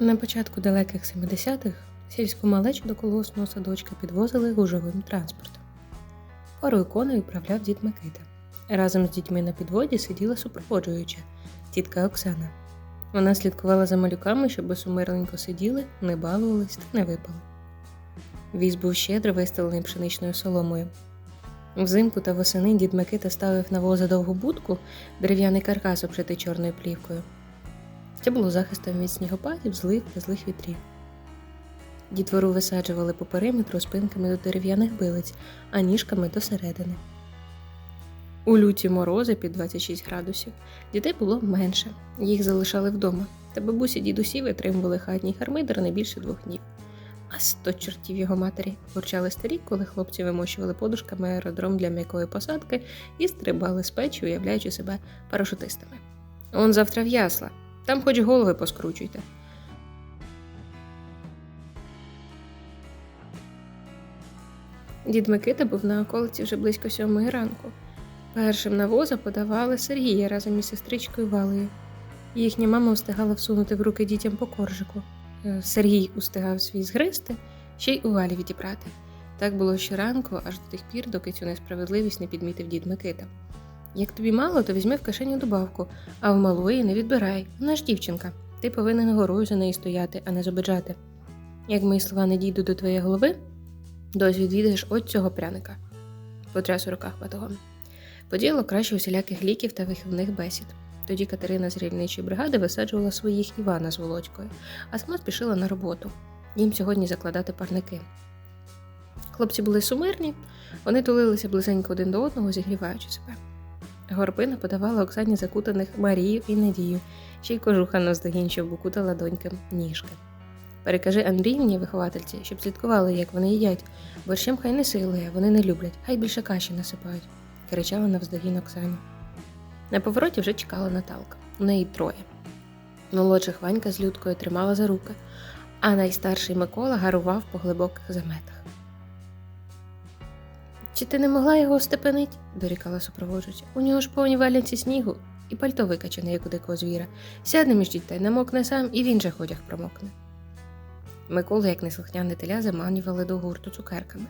На початку далеких 70-х сільську малечу до колгоспного садочка підвозили гужовим транспортом. Парою коней управляв дід Микита. Разом з дітьми на підводі сиділа супроводжуюча тітка Оксана. Вона слідкувала за малюками, щоб сумирненько сиділи, не балувались та не випали. Віз був щедро вистелений пшеничною соломою. Взимку та восени дід Микита ставив на воза довгу будку, дерев'яний каркас обшитий чорною плівкою. Це було захистом від снігопадів, злив та злих вітрів. Дітвору висаджували по периметру спинками до дерев'яних билиць, а ніжками до середини. У люті морози під 26 градусів дітей було менше, їх залишали вдома, та бабусі дідусі витримували хатній хармидер не більше двох днів. А сто чортів його матері бурчали старі, коли хлопці вимощували подушками аеродром для м'якої посадки і стрибали з печі, уявляючи себе парашутистами. Он завтра в ясла, там хоч голови поскручуйте. Дід Микита був на околиці вже близько сьомої ранку. Першим на воза подавали Сергія разом із сестричкою Валею. Їхня мама встигала всунути в руки дітям по коржику. Е, Сергій устигав свій згристи, ще й у валі відібрати. Так було щоранку, аж до тих пір, доки цю несправедливість не підмітив дід Микита. Як тобі мало, то візьми в кишеню добавку, а в малої не відбирай. Вона ж дівчинка. Ти повинен горою за неї стояти, а не зобиджати. Як мої слова не дійдуть до твоєї голови, дось відвідаєш от цього пряника, потряс у руках батогом. Поділо краще усіляких ліків та виховних бесід. Тоді Катерина з рівничої бригади висаджувала своїх Івана з Володькою, а сама спішила на роботу. Їм сьогодні закладати парники. Хлопці були сумирні, вони тулилися близенько один до одного, зігріваючи себе. Горпина подавала Оксані закутаних Марію і Надію, ще й кожуха наздогінчив букутала доньки ніжки. Перекажи Андріївні, виховательці, щоб слідкували, як вони їдять, борщем хай не силує, вони не люблять, хай більше каші насипають, кричала навздогін Оксані. На повороті вже чекала Наталка. У неї троє. Молодших Ванька з Людкою тримала за руки, а найстарший Микола гарував по глибоких заметах. Чи ти не могла його степенить? дорікала супроводжуюча. У нього ж повні валянці снігу і пальто викачане, як у дикого звіра. Сядне між дітей, намокне сам, і він же одяг промокне. Миколу, як неслухняне теля, заманювали до гурту цукерками.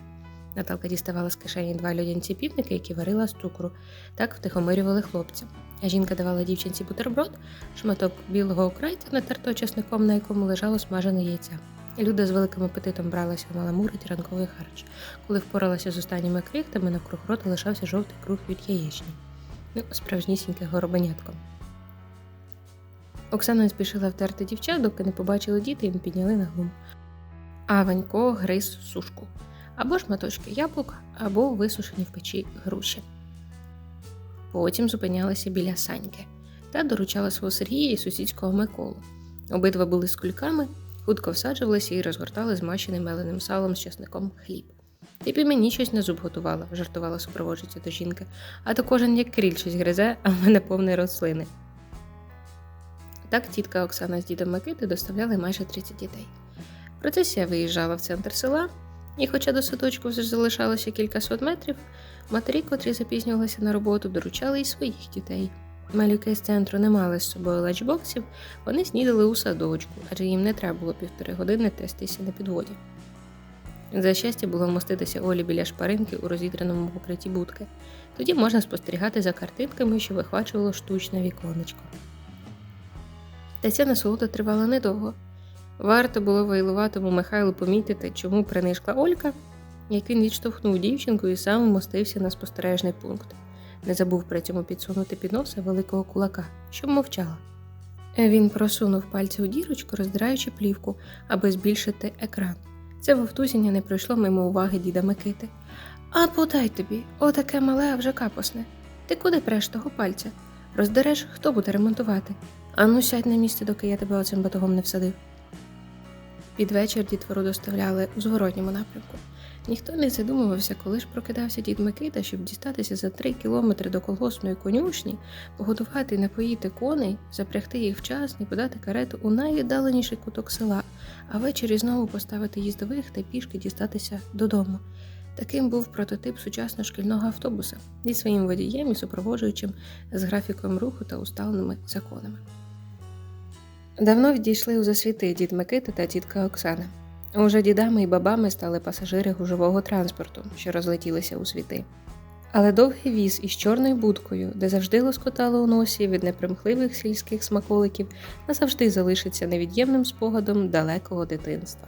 Наталка діставала з кишені два льодянці півники, які варила з цукру, так втихомирювали хлопця. А жінка давала дівчинці бутерброд, шматок білого окрайця, натерто часником, на якому лежало смажене яйця. Люда з великим апетитом бралася маламурить ранковий харч. Коли впоралася з останніми крихтами, навкруг рота лишався жовтий круг від яєчні. Ну, справжнісіньке горобенятко. Оксана спішила втерти дівчат, доки не побачили діти і не підняли на глум. А Ванько гриз сушку або шматочки яблук, або висушені в печі груші. Потім зупинялася біля саньки та доручала свого Сергія і сусідського Миколу. Обидва були з кульками, хутко всаджувалися і розгортали змащеним меленим салом з часником хліб. Ти б і мені щось на зуб готувала, жартувала супроводжуюча до жінки, а то кожен як кріль щось гризе, а в мене повний рослини. Так тітка Оксана з дідом Микити доставляли майже 30 дітей. Процесія виїжджала в центр села, і, хоча до садочку вже залишалося кількасот метрів, матері, котрі запізнювалися на роботу, доручали й своїх дітей. Малюки з центру не мали з собою лачбоксів, вони снідали у садочку, адже їм не треба було півтори години трястися на підводі. За щастя було вмоститися Олі біля шпаринки у розідреному покритті будки. Тоді можна спостерігати за картинками, що вихвачувало штучне віконечко. Та ця насолода тривала недовго. Варто було вайлуватому Михайлу помітити, чому принишкла Олька, як він відштовхнув дівчинку і сам вмостився на спостережний пункт. Не забув при цьому підсунути під носа великого кулака, щоб мовчала. Він просунув пальці у дірочку, роздираючи плівку, аби збільшити екран. Це вовтузіння не пройшло мимо уваги діда Микити. А подай тобі, отаке мале, а вже капосне. Ти куди преш того пальця? Роздереш, хто буде ремонтувати? Ану, сядь на місце, доки я тебе оцим батогом не всадив. Під вечір дітвору доставляли у зворотньому напрямку. Ніхто не задумувався, коли ж прокидався дід Микита, щоб дістатися за три кілометри до колгоспної конюшні, погодувати і напоїти коней, запрягти їх вчасно і подати карету у найвіддаленіший куток села, а ввечері знову поставити їздових та пішки дістатися додому. Таким був прототип сучасного шкільного автобуса зі своїм водієм і супроводжуючим з графіком руху та усталеними законами. Давно відійшли у засвіти дід Микита та тітка Оксана. Уже дідами і бабами стали пасажири гужового транспорту, що розлетілися у світи. Але довгий віз із чорною будкою, де завжди лоскотало у носі від непримхливих сільських смаколиків, назавжди залишиться невід'ємним спогадом далекого дитинства.